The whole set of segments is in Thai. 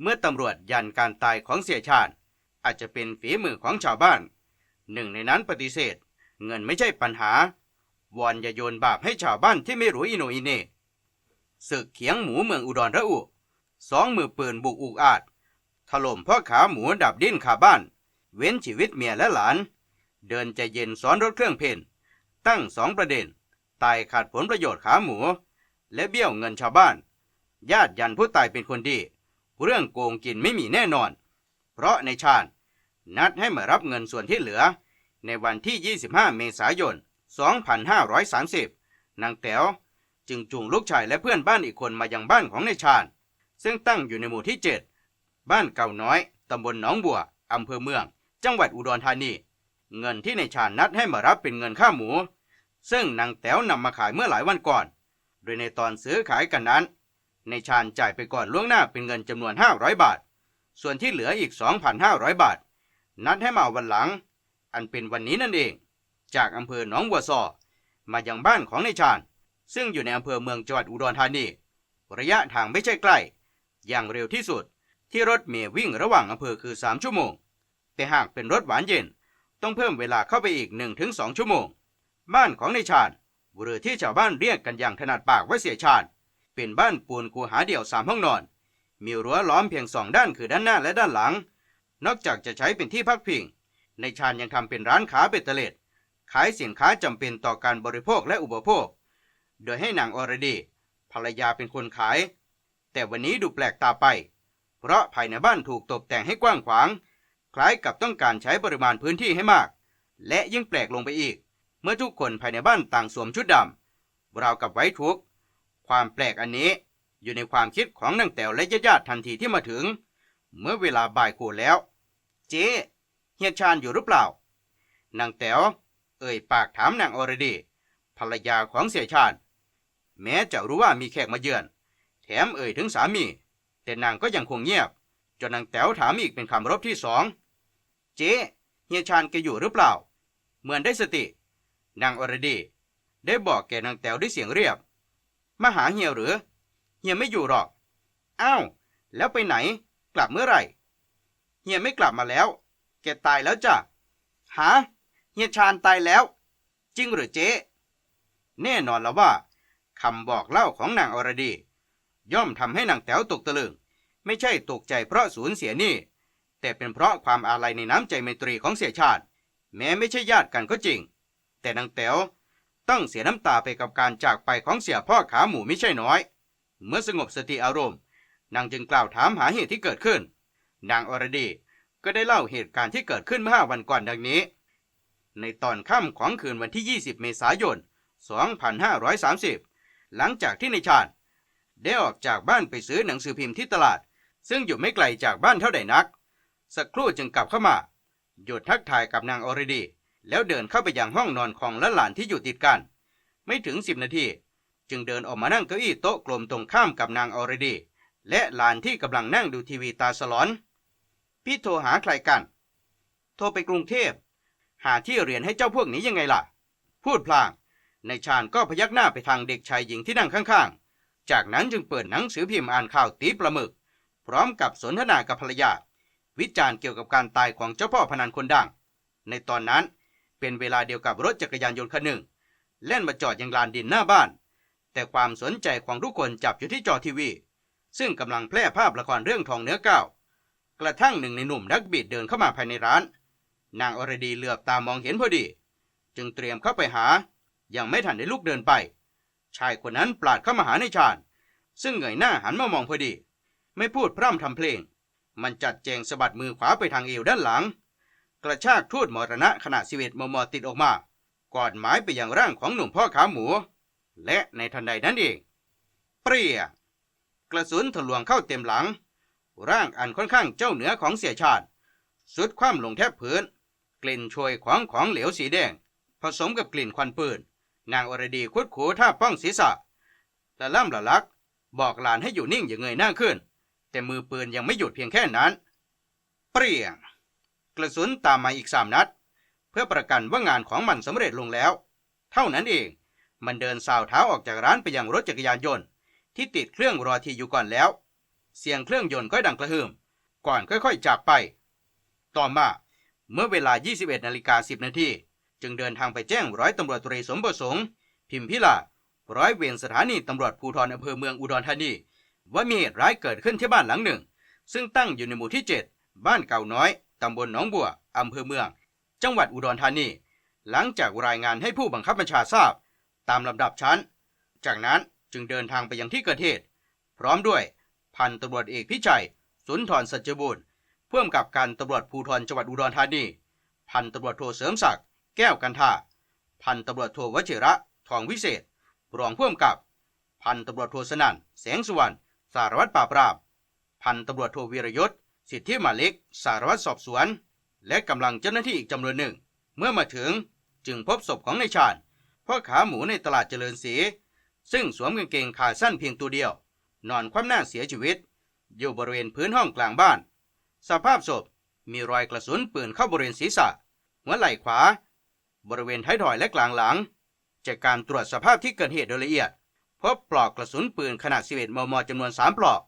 เมื่อตำรวจยันการตายของเสียชาญอาจจะเป็นฝีมือของชาวบ้าน หนึ่งในนั้นปฏิเสธ เงินไม่ใช่ปัญหาวอนอย่าโยนบาปให้ชาวบ้านที่ไม่รู้อิโนอิเน่ศึกเขียงหมูเมืองอุดรระอุสองมือปืนบุกอุกอาจ ถล่มพ่อขาหมูดับดิ้นขาบ้าน เว้นชีวิตเมียและหลาน เดินใจเย็นซ้อนรถเครื่องเพนตั้งสองประเด็น ตายขาดผลประโยชน์ขาหมู และเบี้ยวเงินชาวบ้าน ญาติยันผู้ตายเป็นคนดี เรื่องโกงกินไม่มีแน่นอน เพราะในชาญนัดให้มารับเงินส่วนที่เหลือ ในวันที่ 25 เมษายน 2530 นางแต๋วจึงจูงลูกชายและเพื่อนบ้านอีกคนมายังบ้านของในชาญซึ่งตั้งอยู่ในหมู่ที่ 7 บ้านเก่าน้อย ตำบลหนองบัว อำเภอเมือง จังหวัดอุดรธานี เงินที่ในชาญนัดให้มารับเป็นเงินค่าหมู ซึ่งนางแต๋วนำมาขายเมื่อหลายวันก่อน โดยในตอนซื้อขายกันนั้น ในชาญจ่ายไปก่อนล่วงหน้าเป็นเงินจำนวน 500 บาท ส่วนที่เหลืออีก 2,500 บาท นัดให้มาวันหลัง อันเป็นวันนี้นั่นเอง จากอำเภอหนองบัวซอมายังบ้านของในชาญซึ่งอยู่ในอำเภอเมืองจังหวัดอุดรธานี ระยะทางไม่ใช่ใกล้ อย่างเร็วที่สุด ที่รถเมล์วิ่งระหว่างอำเภอคือ 3 ชั่วโมง แต่หากเป็นรถหวานเย็น ต้องเพิ่มเวลาเข้าไปอีก 1-2 ชั่วโมง บ้านของในชาญหรือที่ชาวบ้านเรียกกันอย่างถนัดปากว่าเสียชาญ เป็นบ้านปูนคูหาเดี่ยวสามห้องนอน มีรั้วล้อมเพียงสองด้านคือด้านหน้าและด้านหลัง นอกจากจะใช้เป็นที่พักพิง ในชาญยังทำเป็นร้านค้าเบตเตอร์เลดขายสินค้าจำเป็นต่อการบริโภคและอุปโภค โดยให้นางอรดีภรรยาเป็นคนขาย แต่วันนี้ดูแปลกตาไป เพราะภายในบ้านถูกตกแต่งให้กว้างขวาง คล้ายกับต้องการใช้ปริมาณพื้นที่ให้มาก และยิ่งแปลกลงไปอีก เมื่อทุกคนภายในบ้านต่างสวมชุดดำราวกับไว้ทุกข์ ความแปลกอันนี้ อยู่ในความคิดของนางแต๋วและญาติๆทันทีที่มาถึง เมื่อเวลาบ่ายโขนแล้ว เจ๊เฮียชาญอยู่หรือเปล่านางแต๋วเอ่ยปากถามนางอรดีภรรยาของเสียชาญแม้จะรู้ว่ามีแขกมาเยือน แถมเอ่ยถึงสามี แต่นางก็ยังคงเงียบ จนนางแต๋วถามอีกเป็นคำรบที่สอง เจ๊เฮียชาญแกอยู่หรือเปล่า เหมือนได้สติ นางอรดี ได้บอกแกนางแต๋วด้วยเสียงเรียบ มาหาเฮียหรือ เฮียไม่อยู่หรอก อ้าว แล้วไปไหน กลับเมื่อไหร่ เฮียไม่กลับมาแล้ว แกตายแล้วจ้ะ หา เฮียชาญตายแล้ว จริงหรือเจ๊ แน่นอนแล้วว่าคำบอกเล่าของนางอรดี ย่อมทำให้นางแต๋วตกตะลึง ไม่ใช่ตกใจเพราะสูญเสียนี่ แต่เป็นเพราะความอาลัยในน้ำใจไมตรีของเสียชาติ แม้ไม่ใช่ญาติกันก็จริง แต่นางแต๋ว ต้องเสียน้ำตาไปกับการจากไปของเสียพ่อขาหมูไม่ใช่น้อย เมื่อสงบสติอารมณ์ นางจึงกล่าวถามหาเหตุที่เกิดขึ้น นางอรดีก็ได้เล่าเหตุการณ์ที่เกิดขึ้นเมื่อห้าวันก่อนดังนี้ ในตอนค่ำของคืนวันที่ 20 เมษายน 2530 หลังจากที่ในชาญได้ออกจากบ้านไปซื้อหนังสือพิมพ์ที่ตลาด ซึ่งอยู่ไม่ไกลจากบ้านเท่าใดนัก สักครู่จึงกลับเข้ามา หยุดทักทายกับนางอรดี แล้วเดินเข้าไปยังห้องนอนของหลานที่อยู่ติดกัน ไม่ถึง10นาที จึงเดินออกมานั่งเก้าอี้โต๊ะกลมตรงข้ามกับนางออรดี และหลานที่กำลังนั่งดูทีวีตาสลอน พี่โทรหาใครกัน โทรไปกรุงเทพ หาที่เรียนให้เจ้าพวกนี้ยังไงล่ะ พูดพลางในชาญก็พยักหน้าไปทางเด็กชายหญิงที่นั่งข้างๆ จากนั้นจึงเปิดหนังสือพิมพ์อ่านข่าวตีปลาหมึก พร้อมกับสนทนากับภรรยา วิจารณ์เกี่ยวกับการตายของเจ้าพ่อพนันคนดัง ในตอนนั้น เป็นเวลาเดียวกับรถจักรยานยนต์คันหนึ่งแล่นมาจอดยังลานดินหน้าบ้าน แต่ความสนใจของทุกคนจับอยู่ที่จอทีวี ซึ่งกำลังแพร่ภาพละครเรื่องทองเนื้อก้าวกระทั่งหนึ่งในหนุ่มนักบีดเดินเข้ามาภายในร้าน นางอรดีเหลือบตามองเห็นพอดี จึงเตรียมเข้าไปหา ยังไม่ทันได้ลุกเดินไป ชายคนนั้นปลาดเข้ามาหาในชาญซึ่งเงยหน้าหันมามองพอดี ไม่พูดพร่ำทำเพลง มันจัดแจงสะบัดมือขวาไปทางเอวด้านหลัง กระชากทูดมรณะขณะสิเวตมมติดออกมากอนหมายไปยังร่างของหนุ่มพ่อขาหมู และในทันใดนั้นเองเปรี้ยกระสุนทะลวงเข้าเต็มหลัง ร่างอันค่อนข้างเจ้าเหนือของเสียชาติ สุดคว่ำลงแทบพื้น กลิ่นโชยของของเหลวสีแดง ผสมกับกลิ่นควันปืน นางอรดีคุดคูท่าป้องศีรษะละล่ำละลัก บอกหลานให้อยู่นิ่งอย่าเงยหน้าขึ้น แต่มือปืนยังไม่หยุดเพียงแค่นั้น เปรี้ยง ระสุนตามมาอีกสามนัด เพื่อประกันว่างานของมันสำเร็จลงแล้ว เท่านั้นเอง มันเดินสาวเท้าออกจากร้านไปยังรถจักรยานยนต์ ที่ติดเครื่องรอทีอยู่ก่อนแล้ว เสียงเครื่องยนต์ค่อยดังกระหึ่มก่อนค่อยๆจากไป ต่อมาเมื่อเวลา 21นาฬิกา10นาทีจึงเดินทางไปแจ้งร้อยตำรวจตรีสมประสงค์ พิมพิลาร้อยเวรสถานีตำรวจภูธรอำเภอเมืองอุดรธานี ว่ามีเหตุร้ายเกิดขึ้นที่บ้านหลังหนึ่ง ซึ่งตั้งอยู่ในหมู่ที่ 7 บ้านเก่าน้อย ตำบลหนองบัวอำเภอเมือง จังหวัดอุดรธานี หลังจากรายงานให้ผู้บังคับบัญชาทราบ ตามลำดับชั้น จากนั้นจึงเดินทางไปยังที่เกิดเหตุ พร้อมด้วยพันตำรวจเอกพิชัย สุนทรสัจจบุญเพื่มกับการตำรวจภูธรจังหวัดอุดรธานี พันตำรวจโทเสริมศักดิ์แก้วกันทาพันตำรวจโทวชิระทองวิเศษ รองผู้กำกับ พันตำรวจโทสนั่นแสงสุวรรณสารวัตรปราบปราม พันตำรวจโทวีรยศ สิทธิมาเล็กสารวัตรสอบสวน และกำลังเจ้าหน้าที่อีกจำนวนหนึ่ง เมื่อมาถึงจึงพบศพของนายชาญพ่อขาหมูในตลาดเจริญศรีซึ่งสวมกางเกงขาสั้นเพียงตัวเดียว นอนคว่ำหน้าเสียชีวิต อยู่บริเวณพื้นห้องกลางบ้าน สภาพศพมีรอยกระสุนปืนเข้าบริเวณศีรษะหัวไหล่ขวา บริเวณท้ายทอยและกลางหลัง จากการตรวจสภาพที่เกิดเหตุโดยละเอียด พบปลอกกระสุนปืนขนาด 11 มมจำนวน 3 ปลอก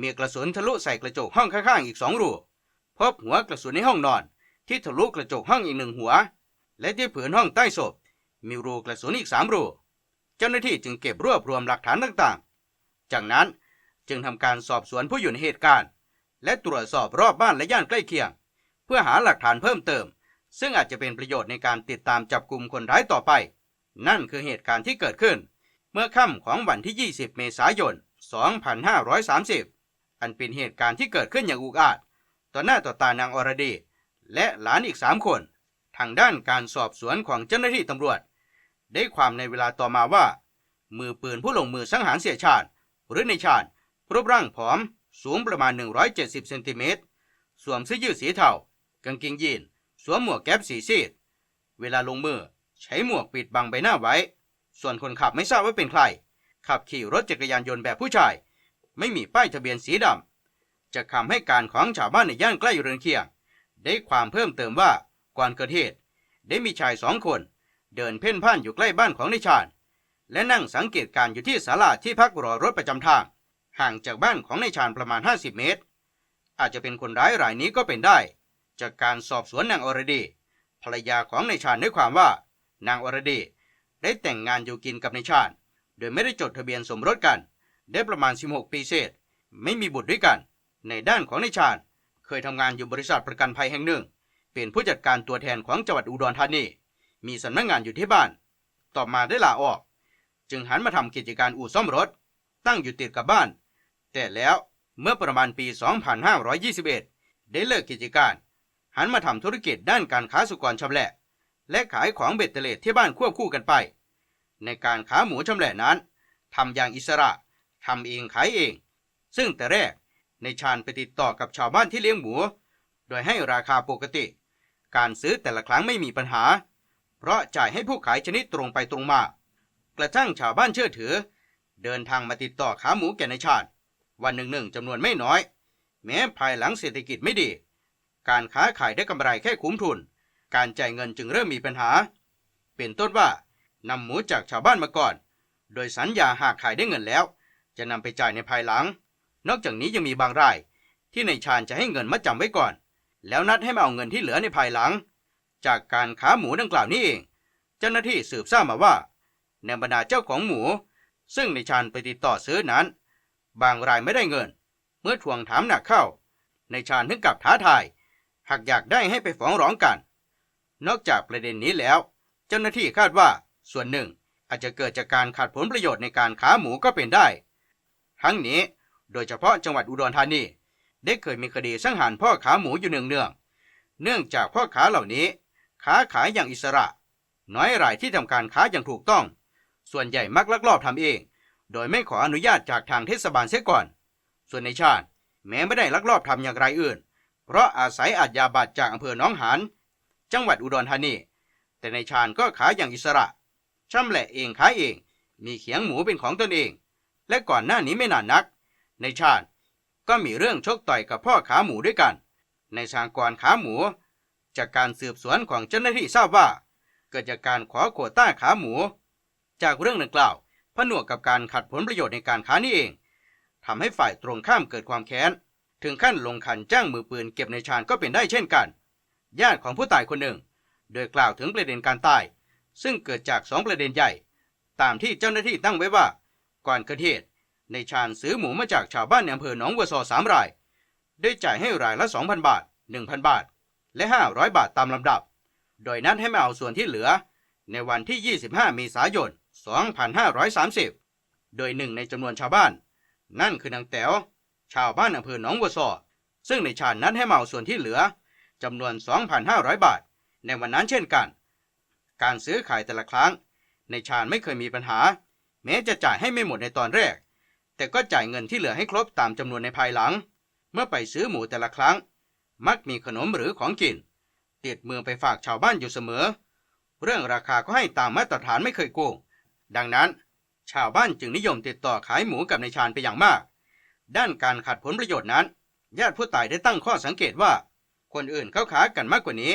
มีกระสุนทะลุใส่กระจกห้องข้างๆอีก2รู พบหัวกระสุนในห้องนอน ที่ทะลุกระจกห้องอีกหนึ่งหัว และที่ผืนห้องใต้ศพ มีรูกระสุนอีก3รู เจ้าหน้าที่จึงเก็บรวบรวมหลักฐานต่างๆ จากนั้นจึงทำการสอบสวนผู้อยู่ในเหตุการณ์ และตรวจสอบรอบบ้านและย่านใกล้เคียง เพื่อหาหลักฐานเพิ่มเติม ซึ่งอาจจะเป็นประโยชน์ในการติดตามจับกลุ่มคนร้ายต่อไป นั่นคือเหตุการณ์ที่เกิดขึ้น เมื่อค่ำของวันที่ 20 เมษายน 2530 อันเป็นเหตุการณ์ที่เกิดขึ้นอย่างอุกอาจ ต่อหน้าต่อตานางอรดีและหลานอีก3คน ทางด้านการสอบสวนของเจ้าหน้าที่ตำรวจ ได้ความในเวลาต่อมาว่า มือปืนผู้ลงมือสังหารเสียชาติ หรือในชาติรูปร่างผอม สูงประมาณ 170 เซนติเมตร สวมเสื้อยืดสีเทากางเกงยีน สวมหมวกแก๊ปสีซีด เวลาลงมือใช้หมวกปิดบังใบหน้าไว้ ส่วนคนขับไม่ทราบว่าเป็นใคร ขับขี่รถจักรยานยนต์แบบผู้ชาย ไม่มีป้ายทะเบียนสีดำจากคำให้การของชาวบ้านในย่านใกล้เรือนเคียง ได้ความเพิ่มเติมว่าก่อนเกิดเหตุ ได้มีชายสองคน เดินเพ่นพ่านอยู่ใกล้บ้านของนายชาญและนั่งสังเกตการณ์อยู่ที่ศาลาที่พักรอรถประจำทาง ห่างจากบ้านของนายชาญประมาณ 50 เมตร อาจจะเป็นคนร้ายรายนี้ก็เป็นได้ จากการสอบสวนนางอรดี ภรรยาของนายชาญได้ความว่า นางอรดี ได้แต่งงานอยู่กินกับนายชาญโดยไม่ได้จดทะเบียนสมรสกัน ได้ประมาณ 16 ปีเศษ ไม่มีบุตรด้วยกัน ในด้านของนายชาญ เคยทำงานอยู่บริษัทประกันภัยแห่งหนึ่ง เป็นผู้จัดการตัวแทนของจังหวัดอุดรธานี มีสำนักงานอยู่ที่บ้าน ต่อมาได้ลาออก จึงหันมาทำกิจการอู่ซ่อมรถ ตั้งอยู่ติดกับบ้าน แต่แล้วเมื่อประมาณปี 2521 ได้เลิกกิจการ หันมาทำธุรกิจด้านการค้าสุกรชำแหละ และขายของเบ็ดเตล็ดที่บ้านควบคู่กันไป ในการค้าหมูชำแหละนั้นทำอย่างอิสระ ทำเองขายเอง ซึ่งแต่แรกในชาญไปติดต่อกับชาวบ้านที่เลี้ยงหมู โดยให้ราคาปกติ การซื้อแต่ละครั้งไม่มีปัญหา เพราะจ่ายให้ผู้ขายชนิดตรงไปตรงมา กระทั่งชาวบ้านเชื่อถือ เดินทางมาติดต่อขาหมูแก่ในชาญวันหนึ่งหนึ่งจำนวนไม่น้อย แม้ภายหลังเศรษฐกิจไม่ดี การค้าขายได้กำไรแค่คุ้มทุน การจ่ายเงินจึงเริ่มมีปัญหา เป็นต้นว่านำหมูจากชาวบ้านมาก่อน โดยสัญญาหากขายได้เงินแล้ว จะนำไปจ่ายในภายหลัง นอกจากนี้ยังมีบางราย ที่ในชาญจะให้เงินมาจำไว้ก่อน แล้วนัดให้มาเอาเงินที่เหลือในภายหลัง จากการค้าหมูดังกล่าวนี้เอง เจ้าหน้าที่สืบทราบมาว่าในบรรดาเจ้าของหมู ซึ่งในชาญไปติดต่อซื้อนั้น บางรายไม่ได้เงิน เมื่อทวงถามหนักเข้า ในชาญถึงกับท้าทาย หากอยากได้ให้ไปฟ้องร้องกัน นอกจากประเด็นนี้แล้ว เจ้าหน้าที่คาดว่าส่วนหนึ่งอาจจะเกิดจากการขาดผลประโยชน์ในการค้าหมูก็เป็นได้ ทั้งนี้ โดยเฉพาะจังหวัดอุดรธานีได้เคยมีคดีสังหารพ่อค้าหมูอยู่เนืองเนืองเนื่องจากพ่อค้าเหล่านี้ค้าขายอย่างอิสระ น้อยรายที่ทำการค้าอย่างถูกต้อง ส่วนใหญ่มักลักลอบทำเอง โดยไม่ขออนุญาตจากทางเทศบาลเสียก่อน ส่วนในชาติ แม้ไม่ได้ลักลอบทำอย่างไรอื่น เพราะอาศัยอาจยาบัตรจากอำเภอหนองหานจังหวัดอุดรธานีแต่ในชาญก็ขายอย่างอิสระช่ำแหละเองขายเอง มีเขียงหมูเป็นของตนเอง และก่อนหน้านี้ไม่นานนัก ในชาญก็มีเรื่องชกต่อยกับพ่อขาหมูด้วยกัน ในสางกรขาหมู จากการสืบสวนของเจ้าหน้าที่ทราบว่า เกิดจากการขอโควต้าขาหมู จากเรื่องดังกล่าวผนวกกับการขัดผลประโยชน์ในการค้านี่เองทำให้ฝ่ายตรงข้ามเกิดความแค้น ถึงขั้นลงขันจ้างมือปืนเก็บในชานก็เป็นได้เช่นกัน ญาติของผู้ตายคนหนึ่ง โดยกล่าวถึงประเด็นการตาย ซึ่งเกิดจากสองประเด็นใหญ่ ตามที่เจ้าหน้าที่ตั้งไว้ว่า ก่อนเกิดเหตุในชาญซื้อหมูมาจากชาวบ้านในอำเภอหนองวัวซอสามราย ได้จ่ายให้รายละ 2,000 บาท 1,000 บาท และ 500 บาทตามลำดับ โดยนัดให้มาเอาส่วนที่เหลือ ในวันที่ 25 เมษายน 2530 โดยหนึ่งในจำนวนชาวบ้าน นั่นคือนางแต๋วชาวบ้านอำเภอหนองวัวซอ ซึ่งในชาญนัดให้มาเอาส่วนที่เหลือจำนวน 2,500 บาท ในวันนั้นเช่นกัน การซื้อขายแต่ละครั้ง ในชาญไม่เคยมีปัญหา แม้จะจ่ายให้ไม่หมดในตอนแรก แต่ก็จ่ายเงินที่เหลือให้ครบตามจำนวนในภายหลัง เมื่อไปซื้อหมูแต่ละครั้ง มักมีขนมหรือของกินติดมือไปฝากชาวบ้านอยู่เสมอ เรื่องราคาก็ให้ตามมาตรฐานไม่เคยโกง ดังนั้น ชาวบ้านจึงนิยมติดต่อขายหมูกับนายชาญไปอย่างมาก ด้านการขัดผลประโยชน์นั้น ญาติผู้ตายได้ตั้งข้อสังเกตว่า คนอื่นเขาขากันมากกว่านี้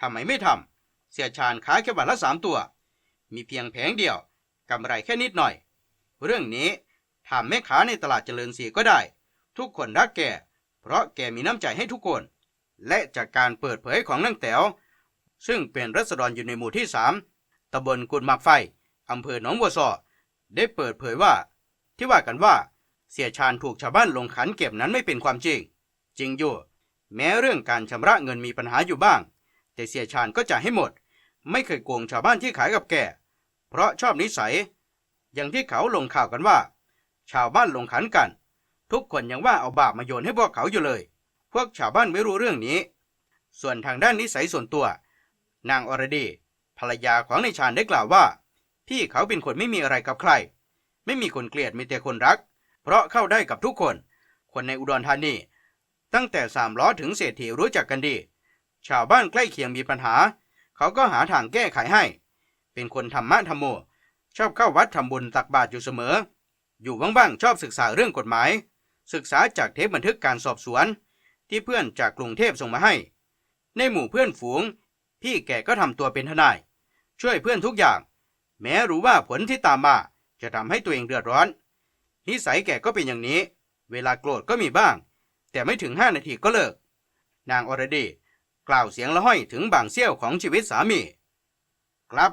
ทำไมไม่ทำเสียชาญขายแค่วันละสามตัว มีเพียงแผงเดียว กำไรแค่นิดหน่อย เรื่องนี้ทำแม่ค้าในตลาดเจริญศรีก็ได้ ทุกคนรักแก เพราะแกมีน้ำใจให้ทุกคน และจากการเปิดเผยของนางแต๋วซึ่งเป็นรัษฎรอยู่ในหมู่ที่สามตำบลกุดหมากไฟอำเภอหนองบัวซอได้เปิดเผยว่า ที่ว่ากันว่า เสียชาญถูกชาวบ้านลงขันเก็บนั้นไม่เป็นความจริง จริงอยู่ แม้เรื่องการชำระเงินมีปัญหาอยู่บ้าง แต่เสียชาญก็จ่ายให้หมด ไม่เคยโกงชาวบ้านที่ขายกับแก เพราะชอบนิสัย อย่างที่เขาลงข่าวกันว่า ชาวบ้านลงขันกัน ทุกคนยังว่าเอาบาปมาโยนให้พวกเขาอยู่เลย พวกชาวบ้านไม่รู้เรื่องนี้ ส่วนทางด้านนิสัยส่วนตัว นางอรดี ภรรยาของนายชาญได้กล่าวว่า พี่เขาเป็นคนไม่มีอะไรกับใคร ไม่มีคนเกลียดมีแต่คนรัก เพราะเข้าได้กับทุกคน คนในอุดรธานีตั้งแต่สามล้อถึงเศรษฐีรู้จักกันดี ชาวบ้านใกล้เคียงมีปัญหา เขาก็หาทางแก้ไขให้ เป็นคนธรรมะธรรมโม ชอบเข้าวัดทำบุญตักบาตรอยู่เสมอ อยู่ว่างๆชอบศึกษาเรื่องกฎหมาย ศึกษาจากเทปบันทึกการสอบสวน ที่เพื่อนจากกรุงเทพส่งมาให้ ในหมู่เพื่อนฝูง พี่แกก็ทำตัวเป็นทนาย ช่วยเพื่อนทุกอย่าง แม้รู้ว่าผลที่ตามมาจะทำให้ตัวเองเดือดร้อน นิสัยแกก็เป็นอย่างนี้ เวลาโกรธก็มีบ้าง แต่ไม่ถึงห้านาทีก็เลิก นางอรดี กล่าวเสียงละห้อยถึงบางเสี้ยวของชีวิตสามี ครับ